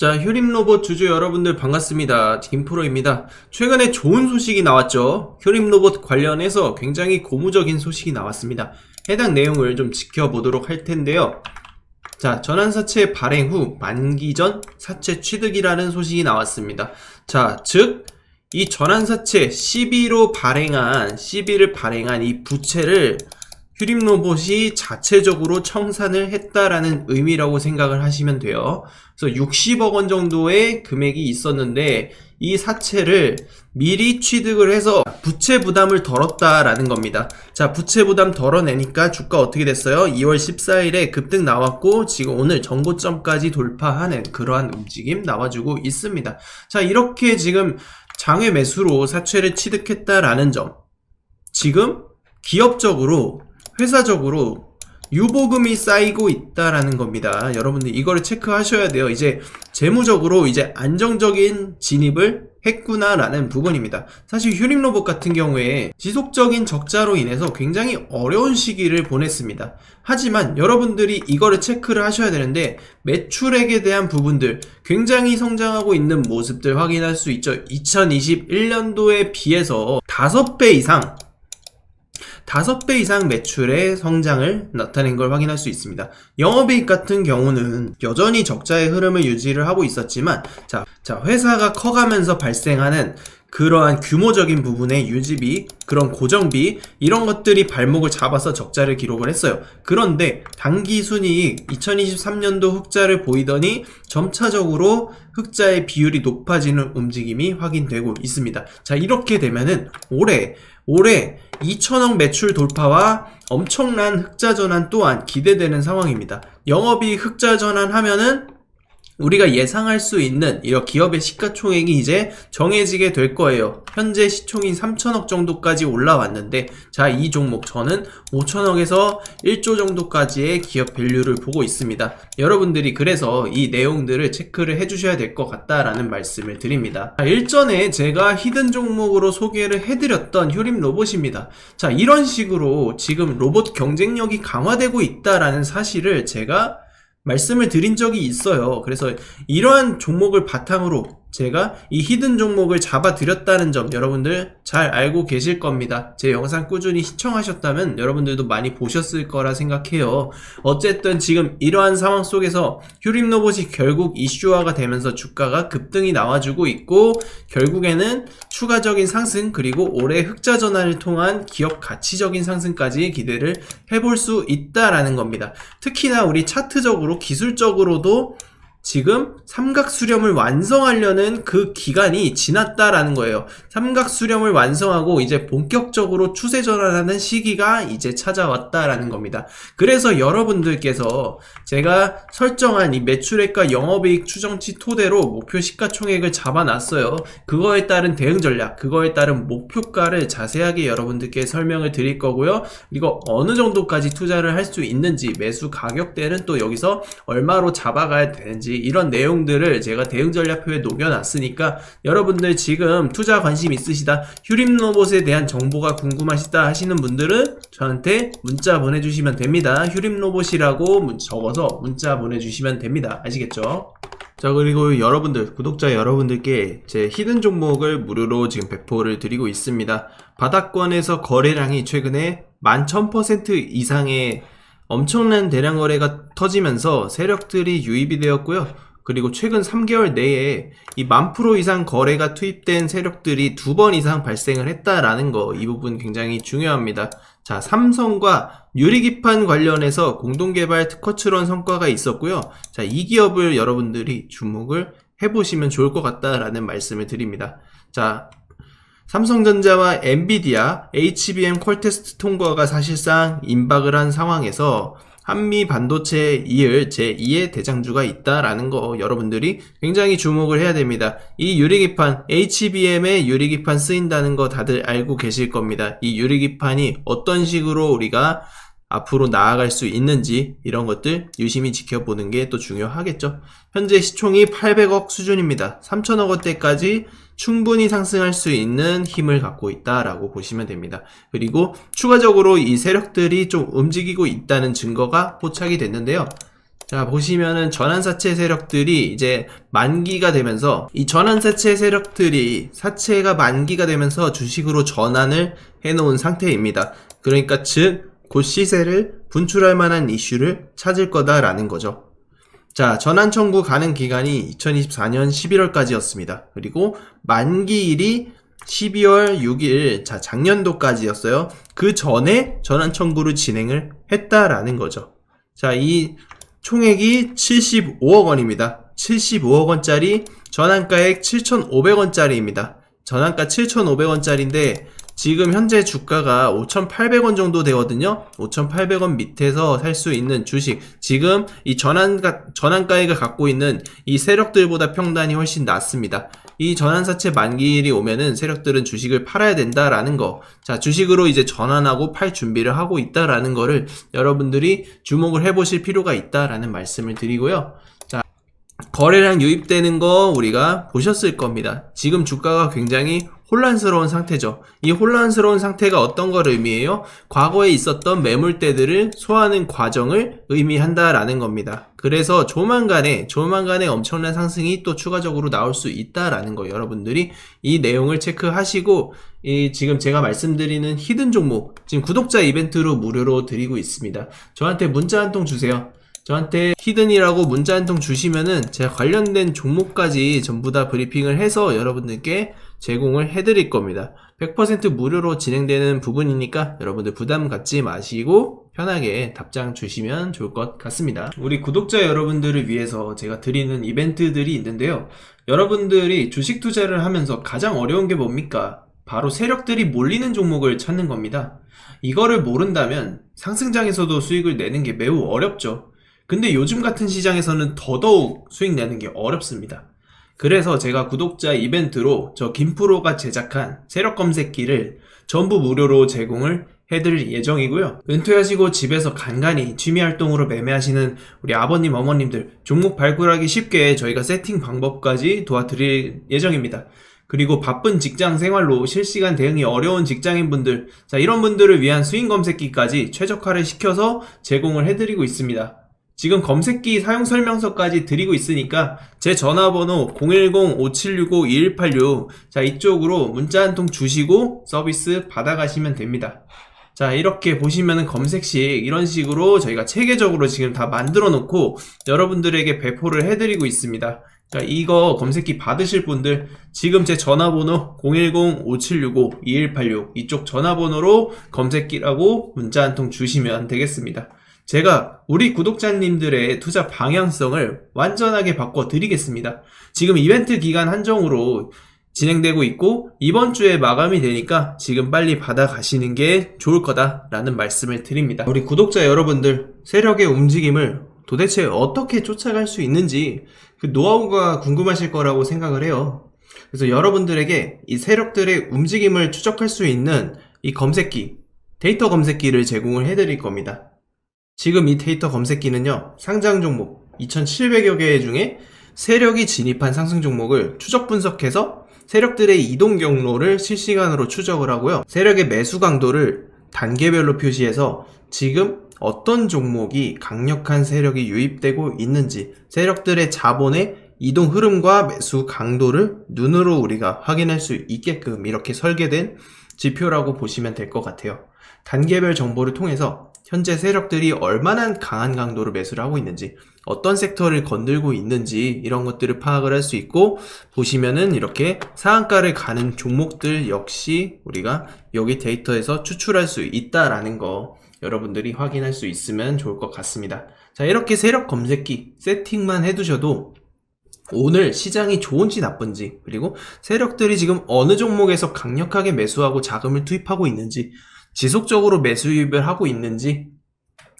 자, 효림 로봇 주주 여러분들 반갑습니다. 김프로입니다. 최근에 좋은 소식이 나왔죠. 효림 로봇 관련해서 굉장히 고무적인 소식이 나왔습니다. 해당 내용을 좀 지켜보도록 할 텐데요. 자, 전환사채 발행 후 만기 전 사채 취득이라는 소식이 나왔습니다. 자, 즉, 이 전환사채 12로 발행한, 12를 발행한 이 부채를 휴림 로봇이 자체적으로 청산을 했다라는 의미라고 생각을 하시면 돼요. 그래서 60억 원 정도의 금액이 있었는데 이 사채를 미리 취득을 해서 부채 부담을 덜었다라는 겁니다. 자, 부채 부담 덜어내니까 주가 어떻게 됐어요? 2월 14일에 급등 나왔고 지금 오늘 전고점까지 돌파하는 그러한 움직임 나와주고 있습니다. 자, 이렇게 지금 장외 매수로 사채를 취득했다라는 점. 지금 기업적으로 회사적으로 유보금이 쌓이고 있다라는 겁니다. 여러분들 이거를 체크하셔야 돼요. 이제 재무적으로 이제 안정적인 진입을 했구나라는 부분입니다. 사실 휴림로봇 같은 경우에 지속적인 적자로 인해서 굉장히 어려운 시기를 보냈습니다. 하지만 여러분들이 이거를 체크를 하셔야 되는데 매출액에 대한 부분들 굉장히 성장하고 있는 모습들 확인할 수 있죠. 2021년도에 비해서 5배 이상 5배 이상 매출의 성장을 나타낸 걸 확인할 수 있습니다. 영업이익 같은 경우는 여전히 적자의 흐름을 유지를 하고 있었지만, 자, 자, 회사가 커가면서 발생하는 그러한 규모적인 부분의 유지비, 그런 고정비, 이런 것들이 발목을 잡아서 적자를 기록을 했어요. 그런데 단기 순이익 2023년도 흑자를 보이더니 점차적으로 흑자의 비율이 높아지는 움직임이 확인되고 있습니다. 자, 이렇게 되면은 올해, 올해 2천억 매출 돌파와 엄청난 흑자 전환 또한 기대되는 상황입니다. 영업이 흑자 전환하면은 우리가 예상할 수 있는 이 기업의 시가총액이 이제 정해지게 될 거예요. 현재 시총이 3천억 정도까지 올라왔는데 자 이 종목 저는 5천억에서 1조 정도까지의 기업 밸류를 보고 있습니다. 여러분들이 그래서 이 내용들을 체크를 해주셔야 될 것 같다라는 말씀을 드립니다. 자, 일전에 제가 히든 종목으로 소개를 해드렸던 효림 로봇입니다. 자 이런 식으로 지금 로봇 경쟁력이 강화되고 있다라는 사실을 제가 말씀을 드린 적이 있어요. 그래서 이러한 종목을 바탕으로 제가 이 히든 종목을 잡아드렸다는 점 여러분들 잘 알고 계실 겁니다. 제 영상 꾸준히 시청하셨다면 여러분들도 많이 보셨을 거라 생각해요. 어쨌든 지금 이러한 상황 속에서 휴림 로봇이 결국 이슈화가 되면서 주가가 급등이 나와주고 있고 결국에는 추가적인 상승 그리고 올해 흑자 전환을 통한 기업 가치적인 상승까지 기대를 해볼 수 있다라는 겁니다. 특히나 우리 차트적으로 기술적으로도 지금 삼각 수렴을 완성하려는 그 기간이 지났다라는 거예요. 삼각 수렴을 완성하고 이제 본격적으로 추세 전환하는 시기가 이제 찾아왔다라는 겁니다. 그래서 여러분들께서 제가 설정한 이 매출액과 영업이익 추정치 토대로 목표 시가총액을 잡아놨어요. 그거에 따른 대응 전략, 그거에 따른 목표가를 자세하게 여러분들께 설명을 드릴 거고요. 그리고 어느 정도까지 투자를 할 수 있는지 매수 가격대는 또 여기서 얼마로 잡아가야 되는지 이런 내용들을 제가 대응 전략표에 녹여놨으니까 여러분들 지금 투자 관심 있으시다 휴림 로봇에 대한 정보가 궁금하시다 하시는 분들은 저한테 문자 보내주시면 됩니다. 휴림 로봇이라고 문- 적어서 문자 보내주시면 됩니다. 아시겠죠? 자 그리고 여러분들 구독자 여러분들께 제 히든 종목을 무료로 지금 배포를 드리고 있습니다. 바닥권에서 거래량이 최근에 11,000% 이상의 엄청난 대량 거래가 터지면서 세력들이 유입이 되었고요. 그리고 최근 3개월 내에 이 만 프로 이상 거래가 투입된 세력들이 두 번 이상 발생을 했다라는 거 이 부분 굉장히 중요합니다. 자, 삼성과 유리기판 관련해서 공동개발 특허 출원 성과가 있었고요. 자, 이 기업을 여러분들이 주목을 해보시면 좋을 것 같다라는 말씀을 드립니다. 자, 삼성전자와 엔비디아, HBM 퀄테스트 통과가 사실상 임박을 한 상황에서 한미 반도체에 이을 제2의 대장주가 있다라는 거 여러분들이 굉장히 주목을 해야 됩니다. 이 유리기판, HBM에 유리기판 쓰인다는 거 다들 알고 계실 겁니다. 이 유리기판이 어떤 식으로 우리가 앞으로 나아갈 수 있는지 이런 것들 유심히 지켜보는 게 또 중요하겠죠. 현재 시총이 800억 수준입니다. 3천억 원대까지 충분히 상승할 수 있는 힘을 갖고 있다라고 보시면 됩니다. 그리고 추가적으로 이 세력들이 좀 움직이고 있다는 증거가 포착이 됐는데요. 자, 보시면은 전환사채 세력들이 이제 만기가 되면서 이 전환사채 세력들이 사채가 만기가 되면서 주식으로 전환을 해놓은 상태입니다. 그러니까 즉, 곧 시세를 분출할 만한 이슈를 찾을 거다라는 거죠. 자, 전환 청구 가능 기간이 2024년 11월까지였습니다. 그리고 만기일이 12월 6일, 자, 작년도까지였어요. 그 전에 전환 청구를 진행을 했다라는 거죠. 자, 이 총액이 75억 원입니다. 75억 원짜리 전환가액 7,500원짜리입니다. 전환가 7,500원짜리인데 지금 현재 주가가 5,800원 정도 되거든요. 5,800원 밑에서 살 수 있는 주식. 지금 이 전환가, 전환가액을 갖고 있는 이 세력들보다 평단이 훨씬 낮습니다. 이 전환사채 만기일이 오면은 세력들은 주식을 팔아야 된다라는 거. 자, 주식으로 이제 전환하고 팔 준비를 하고 있다라는 거를 여러분들이 주목을 해보실 필요가 있다라는 말씀을 드리고요. 자, 거래량 유입되는 거 우리가 보셨을 겁니다. 지금 주가가 굉장히 혼란스러운 상태죠. 이 혼란스러운 상태가 어떤 걸 의미해요? 과거에 있었던 매물대들을 소화하는 과정을 의미한다라는 겁니다. 그래서 조만간에, 조만간에 엄청난 상승이 또 추가적으로 나올 수 있다라는 거 여러분들이 이 내용을 체크하시고, 이 지금 제가 말씀드리는 히든 종목, 지금 구독자 이벤트로 무료로 드리고 있습니다. 저한테 문자 한 통 주세요. 저한테 히든이라고 문자 한 통 주시면은 제가 관련된 종목까지 전부 다 브리핑을 해서 여러분들께 제공을 해드릴 겁니다. 100% 무료로 진행되는 부분이니까 여러분들 부담 갖지 마시고 편하게 답장 주시면 좋을 것 같습니다. 우리 구독자 여러분들을 위해서 제가 드리는 이벤트들이 있는데요. 여러분들이 주식 투자를 하면서 가장 어려운 게 뭡니까? 바로 세력들이 몰리는 종목을 찾는 겁니다. 이거를 모른다면 상승장에서도 수익을 내는 게 매우 어렵죠. 근데 요즘 같은 시장에서는 더더욱 수익 내는 게 어렵습니다. 그래서 제가 구독자 이벤트로 저 김프로가 제작한 세력 검색기를 전부 무료로 제공을 해드릴 예정이고요. 은퇴하시고 집에서 간간히 취미 활동으로 매매하시는 우리 아버님, 어머님들 종목 발굴하기 쉽게 저희가 세팅 방법까지 도와드릴 예정입니다. 그리고 바쁜 직장 생활로 실시간 대응이 어려운 직장인분들, 자, 이런 분들을 위한 스윙 검색기까지 최적화를 시켜서 제공을 해드리고 있습니다. 지금 검색기 사용 설명서까지 드리고 있으니까 제 전화번호 010-5765-2186 자 이쪽으로 문자 한 통 주시고 서비스 받아가시면 됩니다. 자 이렇게 보시면은 검색식 이런 식으로 저희가 체계적으로 지금 다 만들어 놓고 여러분들에게 배포를 해드리고 있습니다. 자, 이거 검색기 받으실 분들 지금 제 전화번호 010-5765-2186 이쪽 전화번호로 검색기라고 문자 한 통 주시면 되겠습니다. 제가 우리 구독자님들의 투자 방향성을 완전하게 바꿔 드리겠습니다. 지금 이벤트 기간 한정으로 진행되고 있고 이번 주에 마감이 되니까 지금 빨리 받아가시는 게 좋을 거다라는 말씀을 드립니다. 우리 구독자 여러분들 세력의 움직임을 도대체 어떻게 쫓아갈 수 있는지 그 노하우가 궁금하실 거라고 생각을 해요. 그래서 여러분들에게 이 세력들의 움직임을 추적할 수 있는 이 검색기, 데이터 검색기를 제공을 해드릴 겁니다. 지금 이 데이터 검색기는요, 상장 종목 2,700여 개 중에 세력이 진입한 상승 종목을 추적 분석해서 세력들의 이동 경로를 실시간으로 추적을 하고요. 세력의 매수 강도를 단계별로 표시해서 지금 어떤 종목이 강력한 세력이 유입되고 있는지 세력들의 자본의 이동 흐름과 매수 강도를 눈으로 우리가 확인할 수 있게끔 이렇게 설계된 지표라고 보시면 될 것 같아요. 단계별 정보를 통해서 현재 세력들이 얼마나 강한 강도로 매수를 하고 있는지, 어떤 섹터를 건들고 있는지 이런 것들을 파악을 할 수 있고 보시면은 이렇게 상한가를 가는 종목들 역시 우리가 여기 데이터에서 추출할 수 있다라는 거 여러분들이 확인할 수 있으면 좋을 것 같습니다. 자, 이렇게 세력 검색기 세팅만 해 두셔도 오늘 시장이 좋은지 나쁜지, 그리고 세력들이 지금 어느 종목에서 강력하게 매수하고 자금을 투입하고 있는지, 지속적으로 매수 유입을 하고 있는지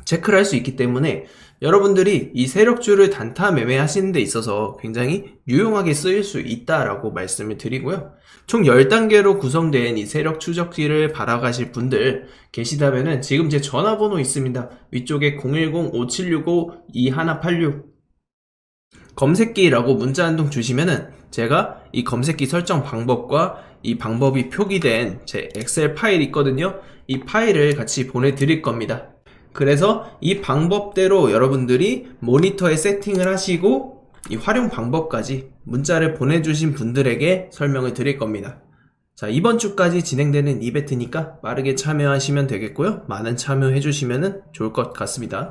체크를 할 수 있기 때문에 여러분들이 이 세력주를 단타 매매하시는 데 있어서 굉장히 유용하게 쓰일 수 있다라고 말씀을 드리고요. 총 10단계로 구성된 이 세력 추적기를 바라가실 분들 계시다면은 지금 제 전화번호 있습니다. 위쪽에 010-5765-2186 검색기라고 문자 한 통 주시면은 제가 이 검색기 설정 방법과 이 방법이 표기된 제 엑셀 파일 있거든요. 이 파일을 같이 보내드릴 겁니다. 그래서 이 방법대로 여러분들이 모니터에 세팅을 하시고 이 활용 방법까지 문자를 보내주신 분들에게 설명을 드릴 겁니다. 자, 이번 주까지 진행되는 이벤트니까 빠르게 참여하시면 되겠고요. 많은 참여해 주시면 좋을 것 같습니다.